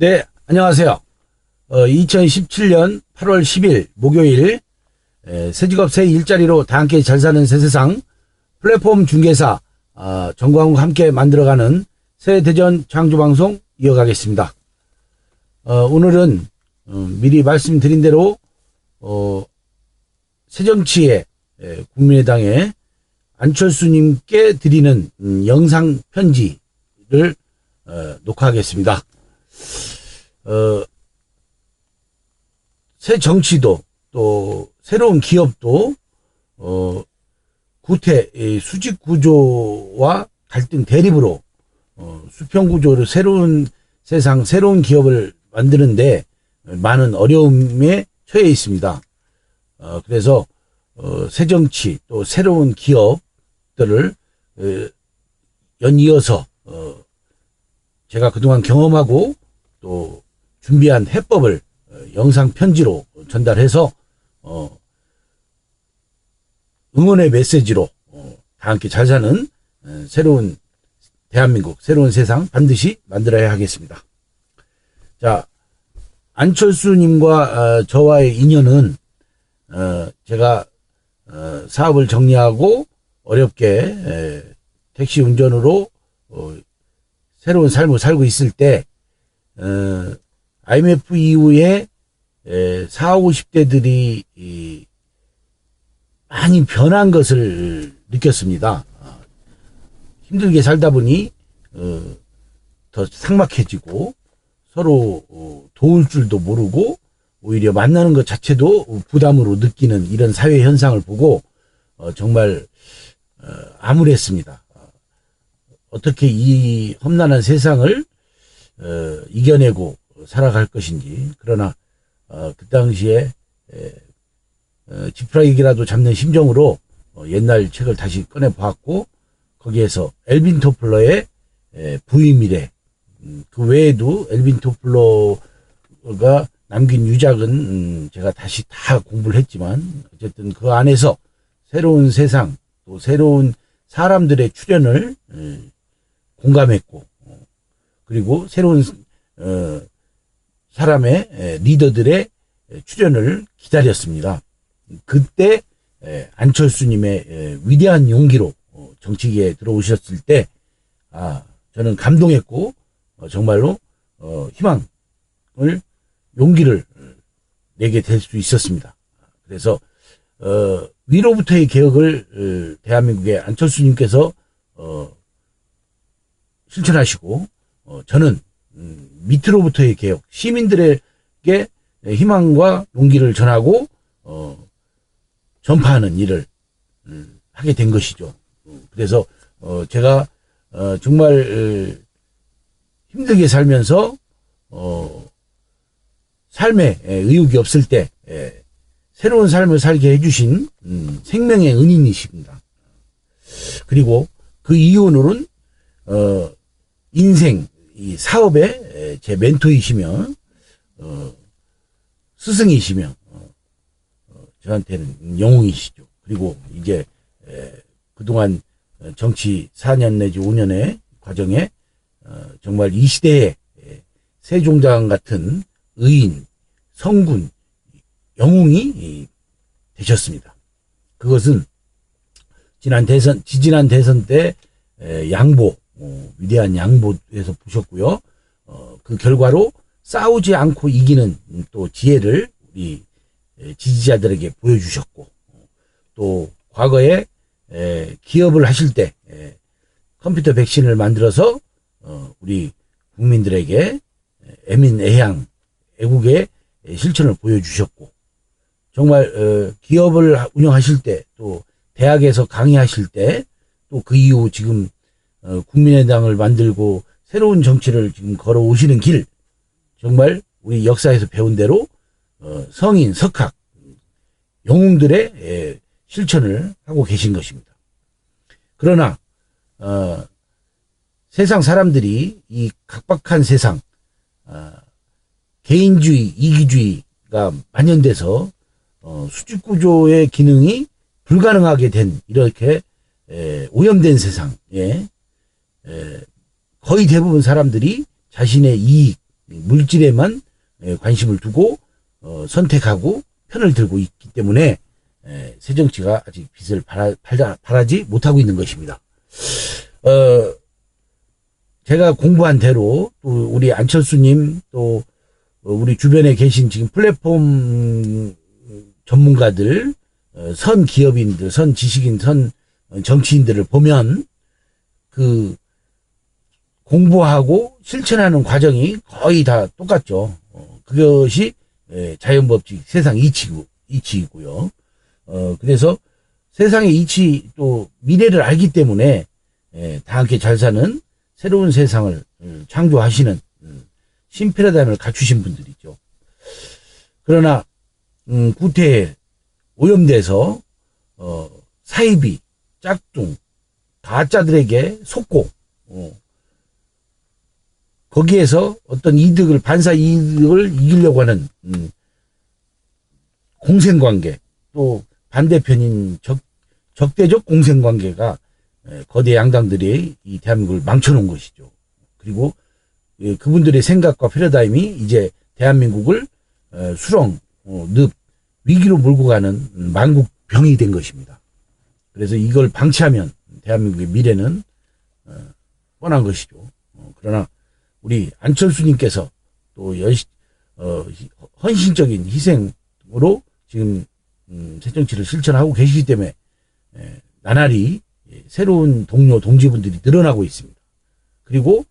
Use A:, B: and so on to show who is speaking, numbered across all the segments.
A: 네, 안녕하세요. 어, 2017년 8월 10일 목요일 에, 새직업 새 일자리로 다 함께 잘 사는 새 세상 플랫폼 중개사 아, 정광훈과 함께 만들어가는 새 대전 창조방송 이어가겠습니다. 어, 오늘은 어, 미리 말씀드린 대로 어, 새정치의 에, 국민의당의 안철수님께 드리는 음, 영상 편지를 어, 녹화하겠습니다. 어, 새 정치도 또 새로운 기업도 어, 구태 이 수직 구조와 갈등 대립으로 어, 수평 구조로 새로운 세상 새로운 기업을 만드는데 많은 어려움에 처해 있습니다. 어, 그래서 어, 새 정치 또 새로운 기업들을 어, 연이어서 어, 제가 그동안 경험하고 또 준비한 해법을 어, 영상 편지로 전달해서 어, 응원의 메시지로 어, 다 함께 잘 사는 어, 새로운 대한민국 새로운 세상 반드시 만들어야 하겠습니다. 자 안철수님과 어, 저와의 인연은 어, 제가 어, 사업을 정리하고 어렵게 에, 택시 운전으로 어, 새로운 삶을 살고 있을 때 어, IMF 이후에 에, 4, 50대들이 이, 많이 변한 것을 느꼈습니다. 아, 힘들게 살다 보니 어, 더 삭막해지고 서로 어, 도울 줄도 모르고 오히려 만나는 것 자체도 부담으로 느끼는 이런 사회 현상을 보고 어, 정말 어, 암울했습니다. 어, 어떻게 이 험난한 세상을 어, 이겨내고 살아갈 것인지. 그러나 어, 그 당시에 에, 어, 지푸라기라도 잡는 심정으로 어, 옛날 책을 다시 꺼내 보았고 거기에서 엘빈 토플러의 에, 부의미래. 음, 그 외에도 엘빈 토플러가 남긴 유작은 음, 제가 다시 다 공부를 했지만 어쨌든 그 안에서 새로운 세상 또 새로운 사람들의 출현을 에, 공감했고 어, 그리고 새로운 어, 사람의 에, 리더들의 에, 출현을 기다렸습니다. 그때 에, 안철수님의 에, 위대한 용기로 어, 정치계에 들어오셨을 때 아, 저는 감동했고 어, 정말로 어, 희망을 용기를 내게 될 수 있었습니다. 그래서 어, 위로부터의 개혁을 어, 대한민국의 안철수님께서 어, 실천하시고 어, 저는 음, 밑으로부터의 개혁 시민들에게 희망과 용기를 전하고 어, 전파하는 일을 음, 하게 된 것이죠. 어, 그래서 어, 제가 어, 정말 어, 힘들게 살면서 어, 삶에 에, 의욕이 없을 때 에, 새로운 삶을 살게 해주신 음, 생명의 은인이십니다. 그리고 그 이유로는 어, 인생 이 사업의 에, 제 멘토이시며 어, 스승이시며 어, 어, 저한테는 영웅이시죠. 그리고 이제 에, 그동안 정치 4년 내지 5년의 과정에 어, 정말 이 시대에 에, 세종장 같은 의인, 성군, 영웅이 이, 되셨습니다. 그것은 지난 대선, 지지난 대선 때 에, 양보, 어, 위대한 양보에서 보셨고요. 어, 그 결과로 싸우지 않고 이기는 또 지혜를 우리 에, 지지자들에게 보여주셨고 또 과거에 에, 기업을 하실 때 에, 컴퓨터 백신을 만들어서 어, 우리 국민들에게 애민애향 애국의 실천을 보여주셨고 정말 어, 기업을 운영하실 때 또 대학에서 강의하실 때 또 그 이후 지금 어, 국민의당을 만들고 새로운 정치를 지금 걸어오시는 길 정말 우리 역사에서 배운 대로 어, 성인 석학 영웅들의 에, 실천을 하고 계신 것입니다. 그러나 어, 세상 사람들이 이 각박한 세상 어, 개인주의 이기주의가 만연돼서 어, 수직 구조의 기능이 불가능하게 된 이렇게 에, 오염된 세상에 에, 거의 대부분 사람들이 자신의 이익 물질에만 에, 관심을 두고 어, 선택하고 편을 들고 있기 때문에 에, 새정치가 아직 빛을 발하 지 못하고 있는 것입니다. 어, 제가 공부한 대로 또 우리 안철수님 또 어, 우리 주변에 계신 지금 플랫폼 전문가들, 어, 선 기업인들, 선 지식인, 선 정치인들을 보면 그 공부하고 실천하는 과정이 거의 다 똑같죠. 어, 그것이 예, 자연 법칙 세상 이치고 이치이고요. 어 그래서 세상의 이치 또 미래를 알기 때문에 예, 다 함께 잘 사는 새로운 세상을 음, 창조하시는 음, 신패러다임을 갖추신 분들이죠. 그러나 음, 구태에 오염돼서 어, 사이비, 짝퉁, 가짜들에게 속고 어, 거기에서 어떤 이득을 반사 이득을 이기려고 하는 음, 공생관계 또 반대편인 적, 적대적 공생관계가 거대 양당들이 이 대한민국을 망쳐놓은 것이죠. 그리고 예, 그분들의 생각과 패러다임이 이제 대한민국을 수렁, 어, 늪, 위기로 몰고 가는 만국병이 된 것입니다. 그래서 이걸 방치하면 대한민국의 미래는 어, 뻔한 것이죠. 어, 그러나 우리 안철수님께서 또 열, 어, 헌신적인 희생으로 지금 음, 새정치를 실천하고 계시기 때문에 에, 나날이 새로운 동료 동지분들이 늘어나고 있습니다. 그리고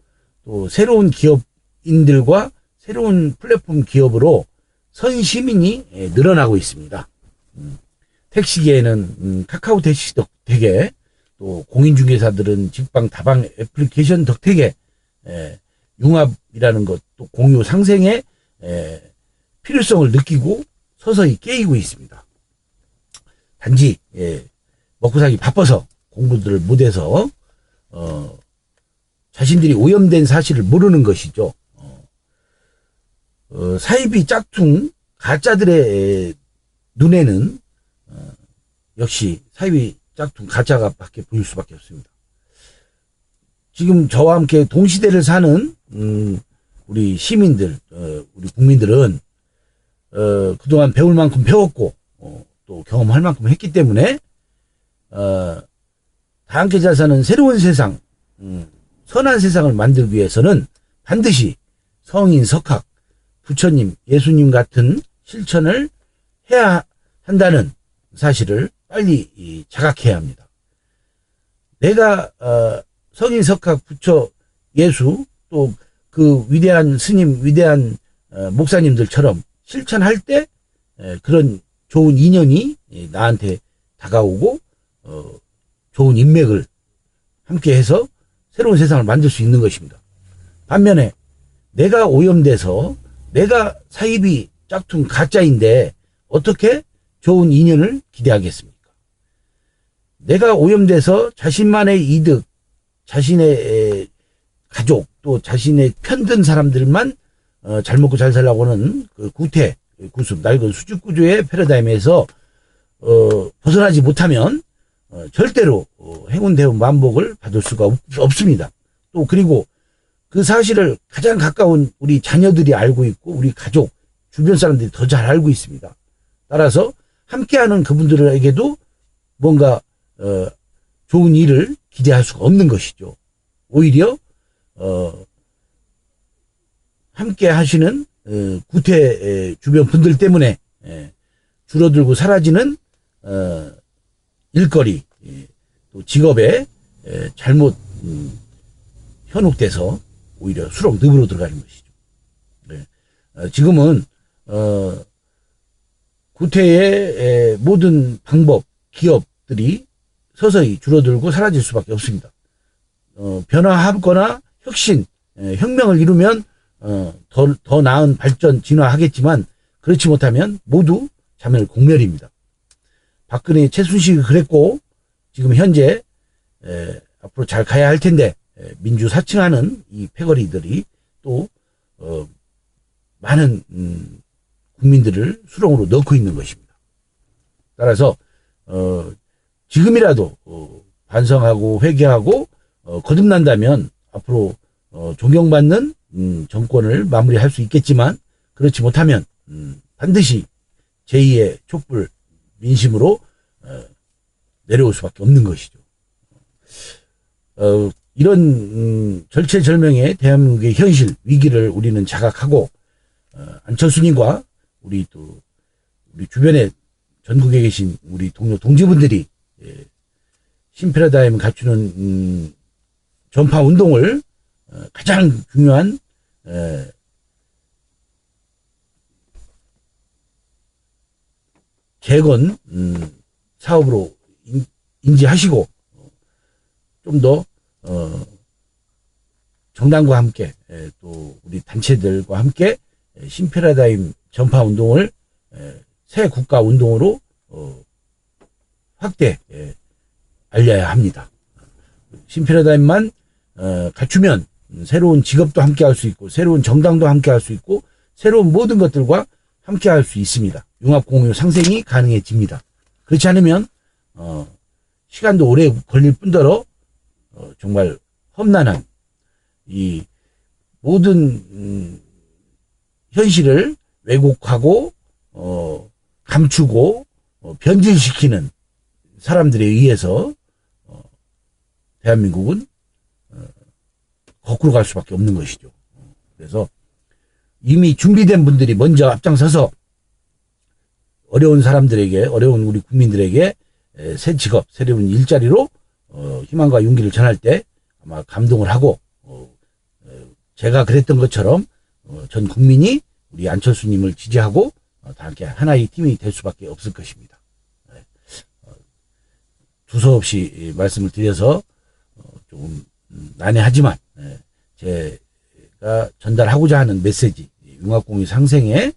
A: 또 새로운 기업인들과 새로운 플랫폼 기업으로 선 시민이 늘어나고 있습니다. 음, 택시계에는 음, 카카오 택시 덕택에 또 공인중개사들은 직방 다방 애플리케이션 덕택에 융합이라는 것 또 공유 상생의 필요성을 느끼고 서서히 깨이고 있습니다. 단지 예, 먹고 살기 바빠서 공부들을 못해서 어, 자신들이 오염된 사실을 모르는 것이죠. 어, 어, 사이비 짝퉁 가짜들의 눈에는 어, 역시 사이비 짝퉁 가짜가 밖에 보일 수밖에 없습니다. 지금 저와 함께 동시대를 사는 음, 우리 시민들, 어, 우리 국민들은 어, 그동안 배울 만큼 배웠고 어, 또 경험할 만큼 했기 때문에 어, 다 함께 잘 사는 새로운 세상, 음, 선한 세상을 만들기 위해서는 반드시 성인, 석학, 부처님, 예수님 같은 실천을 해야 한다는 사실을 빨리 자각해야 합니다. 내가 어, 성인, 석학, 부처, 예수 또 그 위대한 스님, 위대한 어, 목사님들처럼 실천할 때 에, 그런 좋은 인연이 나한테 다가오고 어, 좋은 인맥을 함께해서 새로운 세상을 만들 수 있는 것입니다. 반면에 내가 오염돼서 내가 사입이 짝퉁 가짜인데 어떻게 좋은 인연을 기대하겠습니까? 내가 오염돼서 자신만의 이득, 자신의 가족 또 자신의 편든 사람들만 어, 잘 먹고 잘 살라고 하는 그 구태, 구습, 낡은 수직 구조의 패러다임에서 어, 벗어나지 못하면 어, 절대로 어, 행운 대운 만복을 받을 수가 없, 습니다 또 그리고 그 사실을 가장 가까운 우리 자녀들이 알고 있고 우리 가족, 주변 사람들이 더 잘 알고 있습니다. 따라서 함께하는 그분들에게도 뭔가 어, 좋은 일을 기대할 수가 없는 것이죠. 오히려 어, 함께 하시는 어, 구태 주변 분들 때문에 예, 줄어들고 사라지는 어, 일거리 예, 또 직업에 예, 잘못 음, 현혹돼서 오히려 수록 늪으로 들어가는 것이죠. 네. 어, 지금은 어, 구태의 모든 방법 기업들이 서서히 줄어들고 사라질 수밖에 없습니다. 어, 변화하거나 혁신, 혁명을 이루면 어, 더, 더 나은 발전, 진화하겠지만 그렇지 못하면 모두 자멸 공멸입니다. 박근혜 최순실이 그랬고 지금 현재 에, 앞으로 잘 가야 할 텐데 에, 민주 사칭하는 이 패거리들이 또 어, 많은 음, 국민들을 수렁으로 넣고 있는 것입니다. 따라서 어, 지금이라도 어, 반성하고 회개하고 어, 거듭난다면 앞으로 어, 존경받는 음, 정권을 마무리할 수 있겠지만 그렇지 못하면 음, 반드시 제2의 촛불 민심으로 어, 내려올 수밖에 없는 것이죠. 어, 이런 음, 절체절명의 대한민국의 현실 위기를 우리는 자각하고 어, 안철수님과 우리 또 우리 주변에 전국에 계신 우리 동료 동지분들이 예, 신패러다임 갖추는 음, 전파 운동을 어, 가장 중요한 에, 재건 음, 사업으로 인, 인지하시고 좀더 어, 정당과 함께 에, 또 우리 단체들과 함께 에, 신패러다임 전파 운동을 에, 새 국가 운동으로 어, 확대 에, 알려야 합니다. 신패러다임만 어, 갖추면 새로운 직업도 함께 할 수 있고 새로운 정당도 함께 할 수 있고 새로운 모든 것들과 함께 할 수 있습니다. 융합 공유 상생이 가능해집니다. 그렇지 않으면 어, 시간도 오래 걸릴 뿐더러 어, 정말 험난한 이 모든 음, 현실을 왜곡하고 어, 감추고 어, 변질시키는 사람들에 의해서 어, 대한민국은 어, 거꾸로 갈 수밖에 없는 것이죠. 그래서 이미 준비된 분들이 먼저 앞장서서 어려운 사람들에게 어려운 우리 국민들에게 에, 새 직업 새로운 일자리로 어, 희망과 용기를 전할 때 아마 감동을 하고 제가 그랬던 것처럼 어, 전 국민이 우리 안철수님을 지지하고 어, 다 함께 하나의 팀이 될 수밖에 없을 것입니다. 두서없이 이 말씀을 드려서 어, 조금 음, 난해하지만 예, 제가 전달하고자 하는 메시지 융합공유 상생의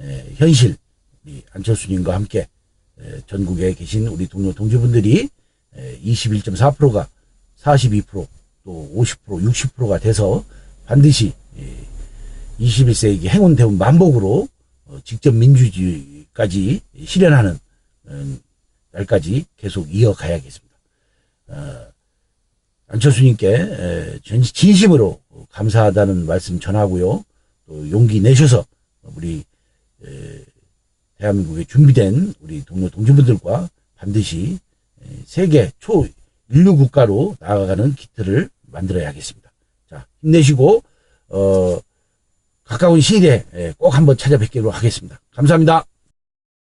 A: 에, 현실 우리 안철수님과 함께 에, 전국에 계신 우리 동료 동지분들이 21.4%가 42%또 50% 60%가 돼서 반드시 21세기 행운 대운 만복으로 어, 직접 민주주의까지 실현하는 음, 날까지 계속 이어가야겠습니다. 어, 안철수님께 진심으로 감사하다는 말씀 전하고요. 또 용기 내셔서 우리 에, 대한민국에 준비된 우리 동료 동지분들과 반드시 에, 세계 초 인류 국가로 나아가는 기틀을 만들어야겠습니다. 자 힘내시고 어, 가까운 시일에 에, 꼭 한번 찾아뵙기로 하겠습니다. 감사합니다.